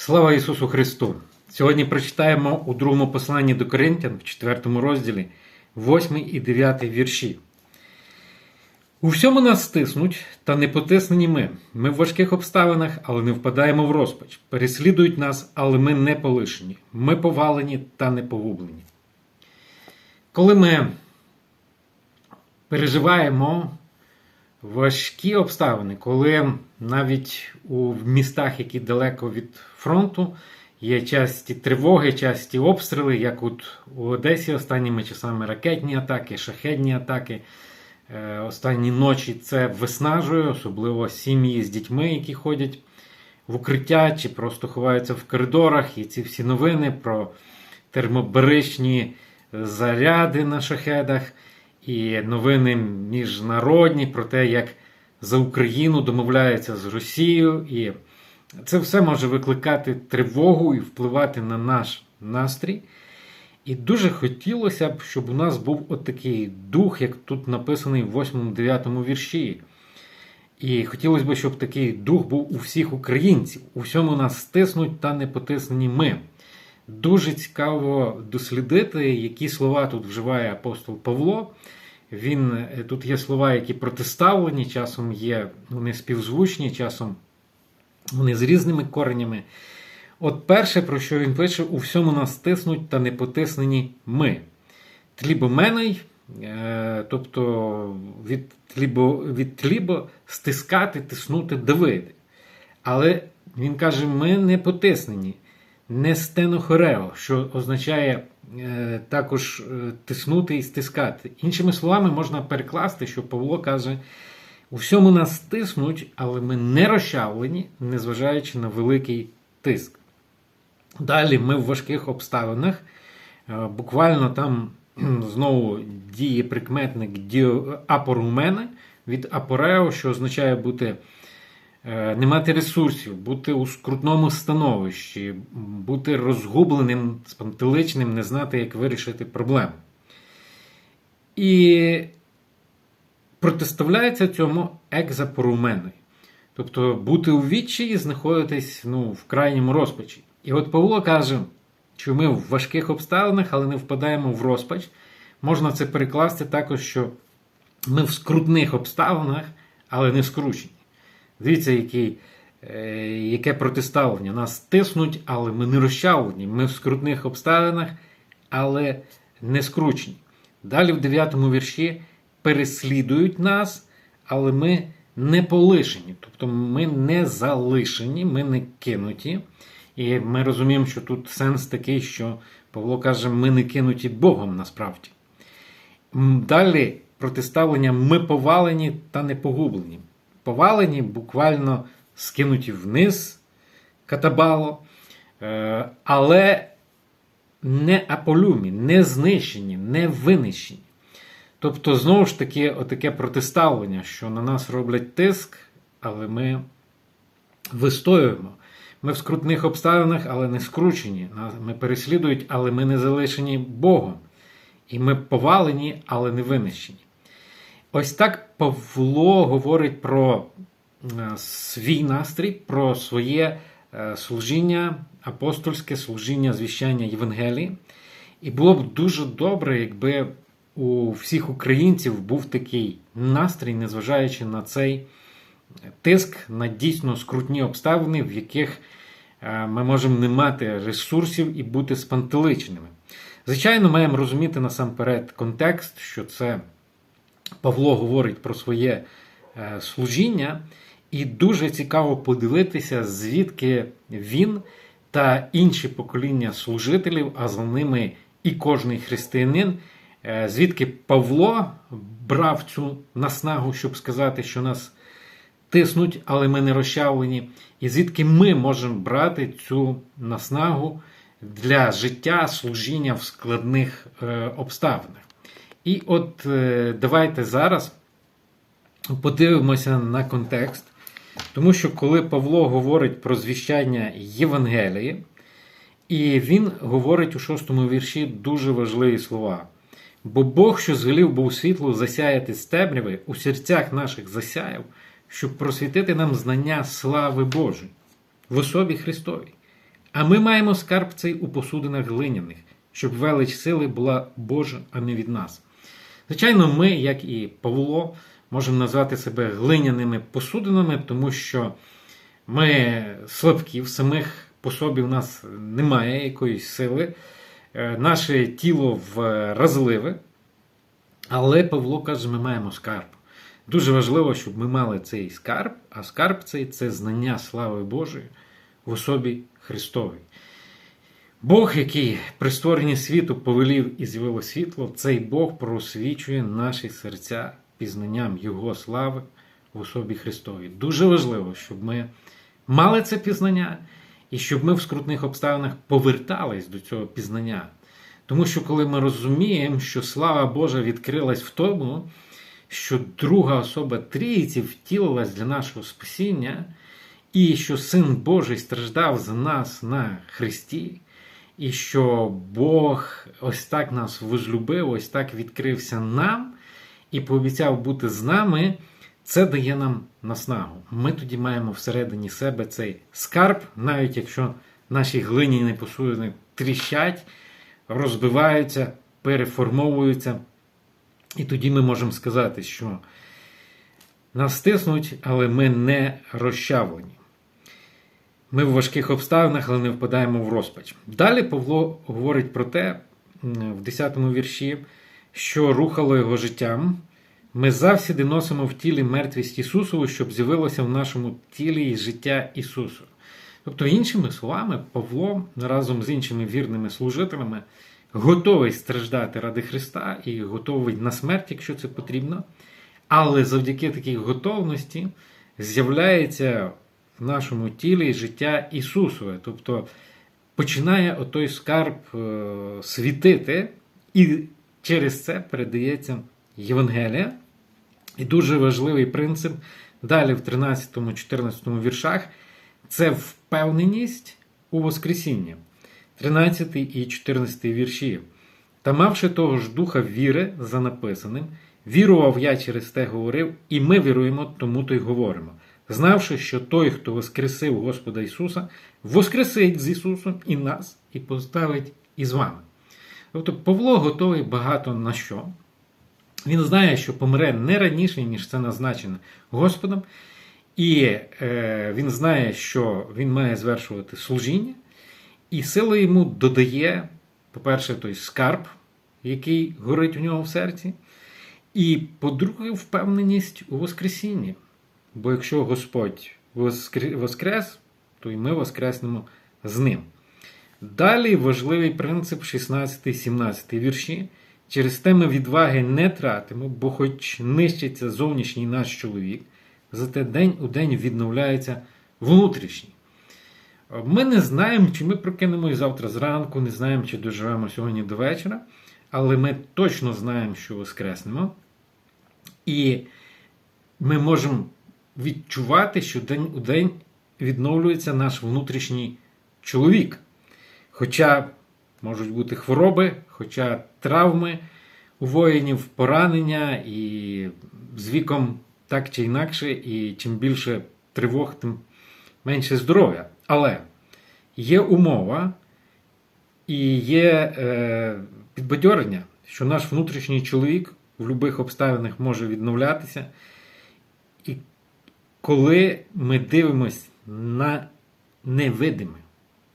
Слава Ісусу Христу! Сьогодні прочитаємо у другому посланні до Коринтян, в 4 розділі, 8 і 9 вірші. У всьому нас стиснуть, та не потиснені ми. Ми в важких обставинах, але не впадаємо в розпач. Переслідують нас, але ми не полишені. Ми повалені та не погублені. Коли ми переживаємо важкі обставини, коли навіть у містах, які далеко від фронту, є часті тривоги, часті обстріли, як от у Одесі останніми часами ракетні атаки, шахедні атаки. Е, Останні ночі це виснажує, особливо сім'ї з дітьми, які ходять в укриття чи просто ховаються в коридорах. І ці всі новини про термобаричні заряди на шахедах, і новини міжнародні про те, як за Україну домовляються з Росією. І це все може викликати тривогу і впливати на наш настрій. І дуже хотілося б, щоб у нас був отакий дух, як тут написаний в 8-9 вірші. І хотілося б, щоб такий дух був у всіх українців. У всьому нас стиснуть та не потиснені ми. Дуже цікаво дослідити, які слова тут вживає апостол Павло. Він, Тут є слова, які протиставлені, часом є вони співзвучні, часом вони з різними коренями. От перше, про що він пише, у всьому нас стиснуть та не потиснені ми. Тлібоменой, е, тобто від тлібо, від тлібо стискати, тиснути, давити. Але він каже, ми не потиснені, не стенохорео, що означає е, також е, тиснути і стискати. Іншими словами, можна перекласти, що Павло каже, у всьому нас стиснуть, але ми не розчавлені, незважаючи на великий тиск. Далі ми в важких обставинах. Е, буквально там знову діє прикметник апорумене від апорео, що означає бути, не мати ресурсів, бути у скрутному становищі, бути розгубленим, спантеличним, не знати, як вирішити проблему. І протиставляється цьому екзапоруменой. Тобто бути у відчаї, знаходитись ну, в крайньому розпачі. І от Павло каже, що ми в важких обставинах, але не впадаємо в розпач. Можна це перекласти також, що ми в скрутних обставинах, але не скручені. Дивіться, який, е, яке протиставлення. Нас тиснуть, але ми не розчавлені. Ми в скрутних обставинах, але не скручені. Далі в 9 вірші переслідують нас, але ми не полишені. Тобто ми не залишені, ми не кинуті. І ми розуміємо, що тут сенс такий, що Павло каже, ми не кинуті Богом насправді. Далі протиставлення ми повалені та не погублені. Повалені буквально скинуті вниз катабало, е, але не аполюмі, не знищені, не винищені. Тобто, знову ж таки, отаке протиставлення, що на нас роблять тиск, але ми вистоюємо. Ми в скрутних обставинах, але не скручені. Ми переслідують, але ми не залишені Богом. І ми повалені, але не винищені. Ось так Павло говорить про е, свій настрій, про своє е, служіння, апостольське служіння звіщання Євангелії. І було б дуже добре, якби у всіх українців був такий настрій, незважаючи на цей тиск на дійсно скрутні обставини, в яких е, ми можемо не мати ресурсів і бути спантеличеними. Звичайно, маємо розуміти насамперед контекст, що це Павло говорить про своє е, служіння, і дуже цікаво подивитися, звідки він та інші покоління служителів, а за ними і кожний християнин. Е, звідки Павло брав цю наснагу, щоб сказати, що нас тиснуть, але ми не розчавлені, і звідки ми можемо брати цю наснагу для життя, служіння в складних е, обставинах. І от е, давайте зараз подивимося на контекст, тому що коли Павло говорить про звіщання Євангелії, і він говорить у шостому вірші дуже важливі слова. Бо Бог, що звелів був світло засяяти з темряви, у серцях наших засяяв, щоб просвітити нам знання слави Божої в особі Христовій. А ми маємо скарб цей у посудинах глиняних, щоб велич сили була Божа, а не від нас. Звичайно, ми, як і Павло, можемо назвати себе глиняними посудинами, тому що ми слабкі, в самих по собі в нас немає якоїсь сили, Е, наше тіло вразливе. Але Павло каже, ми маємо скарб. Дуже важливо, щоб ми мали цей скарб, а скарб цей це знання слави Божої в особі Христовій. Бог, який при створенні світу повелів і з'явило світло, цей Бог просвічує наші серця пізнанням Його слави в особі Христовій. Дуже важливо, щоб ми мали це пізнання і щоб ми в скрутних обставинах повертались до цього пізнання. Тому що коли ми розуміємо, що слава Божа відкрилась в тому, що друга особа Трійці втілилась для нашого спасіння, і що Син Божий страждав за нас на Христі, і що Бог ось так нас возлюбив, ось так відкрився нам і пообіцяв бути з нами, це дає нам наснагу. Ми тоді маємо всередині себе цей скарб, навіть якщо наші глиняні посудини тріщать, розбиваються, переформовуються. І тоді ми можемо сказати, що нас стиснуть, але ми не розчавлені. Ми в важких обставинах, але не впадаємо в розпач. Далі Павло говорить про те, в 10 му вірші, що рухало його життям. Ми завсіди носимо в тілі мертвість Ісусову, щоб з'явилося в нашому тілі і життя Ісусу. Тобто, іншими словами, Павло разом з іншими вірними служителями готовий страждати ради Христа і готовий на смерть, якщо це потрібно. Але завдяки такій готовності з'являється в нашому тілі життя Ісусове. Тобто починає отой скарб е, світити, і через це передається Євангелія. І дуже важливий принцип далі в 13-14 віршах це впевненість у Воскресінні. 13 і 14 вірші. Та мавши того ж духа віри за написаним, вірував я через те говорив, і ми віруємо, тому то й говоримо, знавши, що той, хто воскресив Господа Ісуса, воскресить з Ісусом і нас, і поставить із вами. Тобто Павло готовий багато на що. Він знає, що помре не раніше, ніж це назначено Господом, і е, він знає, що він має звершувати служіння. І сила йому додає, по-перше, той скарб, який горить у нього в серці. І, по-друге, впевненість у Воскресінні. Бо якщо Господь воскрес, то й ми воскреснемо з ним. Далі важливий принцип 16-17 вірші. Через те ми відваги не тратимо, бо хоч нищиться зовнішній наш чоловік, зате день у день відновляється внутрішній. Ми не знаємо, чи ми прокинемось завтра зранку, не знаємо, чи доживемо сьогодні до вечора, але ми точно знаємо, що воскреснемо. І ми можемо відчувати, що день у день відновлюється наш внутрішній чоловік. Хоча можуть бути хвороби, хоча травми у воїнів, поранення, і з віком так чи інакше, і чим більше тривог, тим менше здоров'я. Але є умова і є е, підбадьорення, що наш внутрішній чоловік в будь-яких обставинах може відновлятися. І коли ми дивимося на невидиме,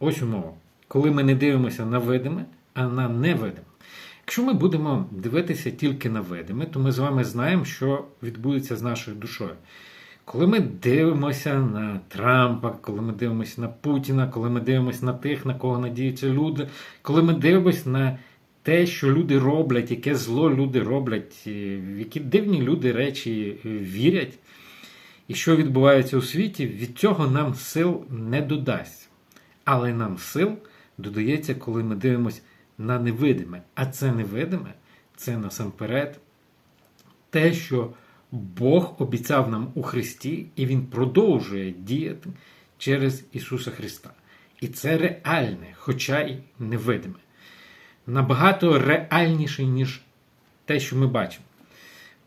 ось умова. Коли ми не дивимося на видиме, а на невидиме. Якщо ми будемо дивитися тільки на видиме, то ми з вами знаємо, що відбудеться з нашою душою. Коли ми дивимося на Трампа, коли ми дивимося на Путіна, коли ми дивимося на тих, на кого надіються люди, коли ми дивимося на те, що люди роблять, яке зло люди роблять, в які дивні люди речі вірять, і що відбувається у світі, від цього нам сил не додасть. Але нам сил додається, коли ми дивимося на невидиме. А це невидиме це насамперед те, що Бог обіцяв нам у Христі, і Він продовжує діяти через Ісуса Христа. І це реальне, хоча й невидиме. Набагато реальніше, ніж те, що ми бачимо.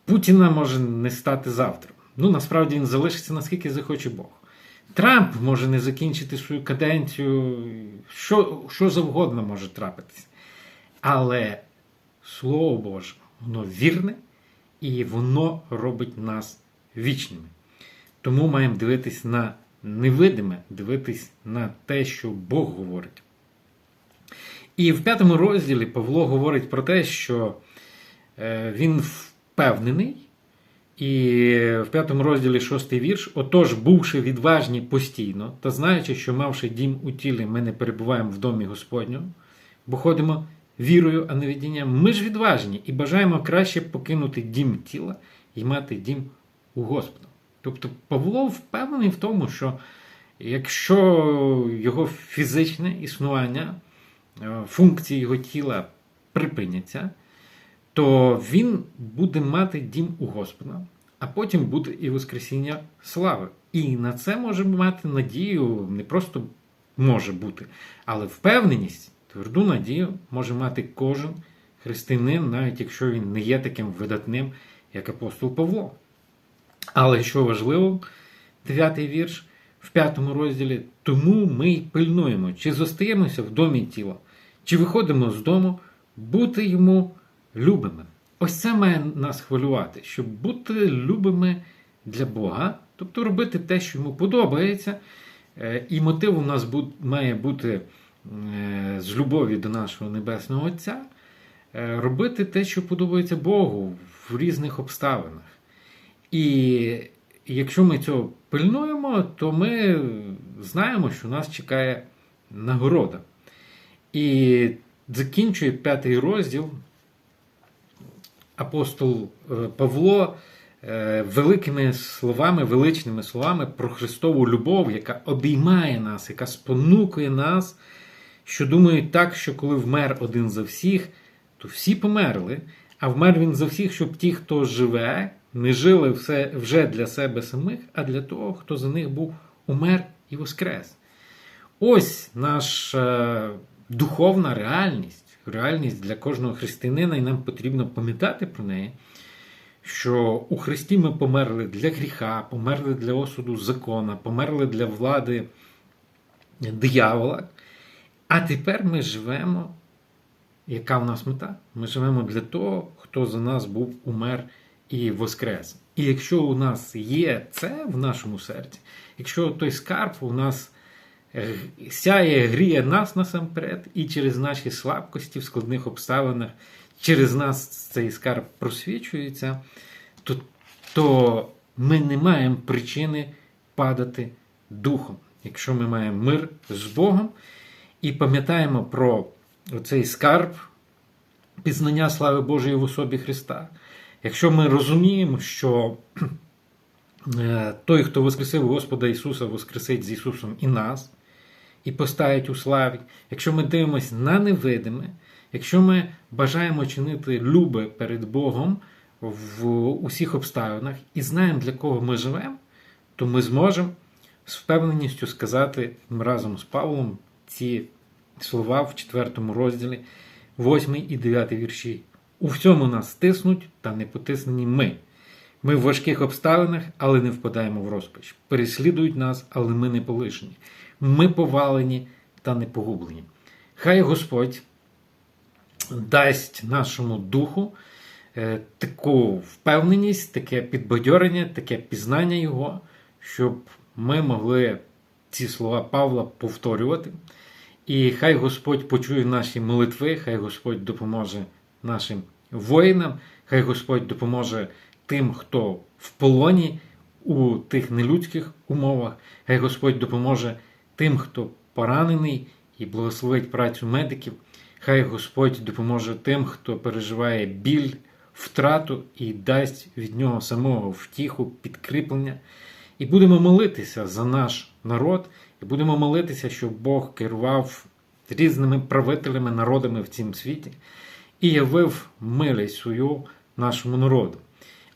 Путіна може не стати завтра. Ну, насправді він залишиться, наскільки захоче Бог. Трамп може не закінчити свою каденцію, що, що завгодно може трапитися. Але Слово Боже, воно вірне і воно робить нас вічними. Тому маємо дивитись на невидиме, дивитись на те, що Бог говорить. І в п'ятому розділі Павло говорить про те, що е, він впевнений. І в п'ятому розділі шостий вірш: Отож, бувши відважні постійно, та знаючи, що мавши дім у тілі, ми не перебуваємо в домі Господньому, бо ходимо вірою, а не видінням, ми ж відважні і бажаємо краще покинути дім тіла і мати дім у Господа. Тобто Павло впевнений в тому, що якщо його фізичне існування, е, функції його тіла припиняться, то він буде мати дім у Господа, а потім буде і Воскресіння слави. І на це може мати надію, не просто може бути, але впевненість, тверду надію може мати кожен християнин, навіть якщо він не є таким видатним, як апостол Павло. Але що важливо, дев'ятий вірш в п'ятому розділі, тому ми й пильнуємо, чи зостаємося в домі тіла, чи виходимо з дому, бути йому любими. Ось це має нас хвилювати, щоб бути любими для Бога, тобто робити те, що йому подобається. Е, І мотив у нас має бути е, з любові до нашого Небесного Отця, е, робити те, що подобається Богу в різних обставинах. І якщо ми цього пильнуємо, то ми знаємо, що нас чекає нагорода. І закінчує п'ятий розділ апостол е, Павло е, великими словами, величними словами про Христову любов, яка обіймає нас, яка спонукує нас, що думають так, що коли вмер один за всіх, то всі померли, а вмер він за всіх, щоб ті, хто живе, не жили все вже для себе самих, а для того, хто за них був умер і воскрес. Ось наша духовна реальність реальність для кожного християнина, і нам потрібно пам'ятати про неї, що у Христі ми померли для гріха, померли для осуду закона, померли для влади диявола. А тепер ми живемо. Яка в нас мета? Ми живемо для того, хто за нас був умер і воскрес. І якщо у нас є це в нашому серці, якщо той скарб у нас сяє, гріє нас насамперед, і через наші слабкості в складних обставинах, через нас цей скарб просвічується, то, то ми не маємо причини падати духом. Якщо ми маємо мир з Богом і пам'ятаємо про цей скарб, пізнання слави Божої в особі Христа. Якщо ми розуміємо, що е, той, хто Воскресив Господа Ісуса, Воскресить з Ісусом і нас, і поставить у славі, якщо ми дивимося на невидиме, якщо ми бажаємо чинити любе перед Богом в усіх обставинах і знаємо, для кого ми живемо, то ми зможемо з впевненістю сказати разом з Павлом ці слова в 4 розділі, 8 і 9 вірші. У всьому нас стиснуть та не потиснені ми. Ми в важких обставинах, але не впадаємо в розпач. Переслідують нас, але ми не полишені ми повалені та не погублені. Хай Господь дасть нашому духу е, таку впевненість, таке підбадьорення, таке пізнання Його, щоб ми могли ці слова Павла повторювати. І хай Господь почує наші молитви, хай Господь допоможе нашим воїнам, хай Господь допоможе тим, хто в полоні у тих нелюдських умовах, хай Господь допоможе тим, хто поранений, і благословить працю медиків. Хай Господь допоможе тим, хто переживає біль, втрату і дасть від нього самого втіху, підкріплення. І будемо молитися за наш народ, і будемо молитися, щоб Бог керував різними правителями, народами в цім світі і явив милість свою нашому народу.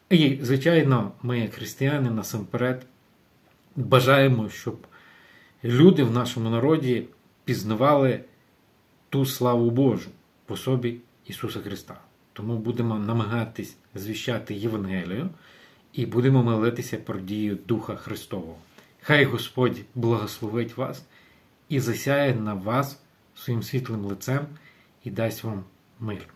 І, звичайно, ми, християни, насамперед, бажаємо, щоб люди в нашому народі пізнавали ту славу Божу в особі Ісуса Христа. Тому будемо намагатись звіщати Євангелію і будемо молитися про дію Духа Христового. Хай Господь благословить вас і засяє на вас своїм світлим лицем і дасть вам мир.